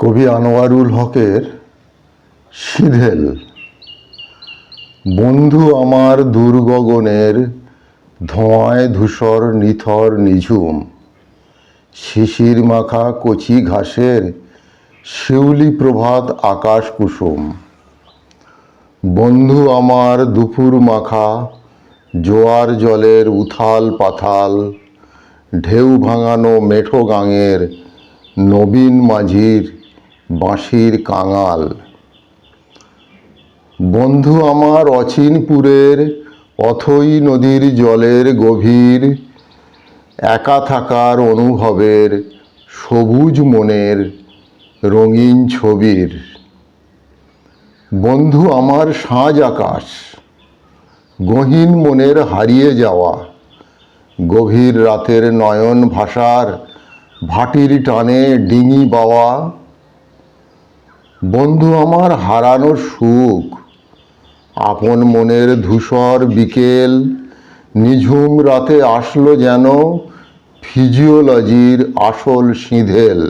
কবি আনোয়ারুল হকের সিধেল, বন্ধু আমার দুর্গগণের ধোঁয়ায় ধূসর নিথর নিঝুম, শিশির মাখা কচি ঘাসের শিউলি প্রভাত আকাশ কুসুম। বন্ধু আমার দুপুর মাখা জোয়ার জলের উথাল পাথাল, ঢেউ ভাঙানো মেঠো গাঙের নবীন মাঝির বাঁশির কাঙাল। বন্ধু আমার অচিনপুরের, অথই নদীর জলের গভীর, একা থাকার অনুভবের, সবুজ মনের রঙিন ছবির। বন্ধু আমার সাঁজ আকাশ, গহীন মনের হারিয়ে যাওয়া, গভীর রাতের নয়ন ভাষার ভাটির টানে ডিঙি বাওয়া বন্ধু আমার হারানো সুখ, আপন মনের ধূসর বিকেল, নিঝুম রাতে আসলো যেন ফিজিওলজির আসল সিঁধেল।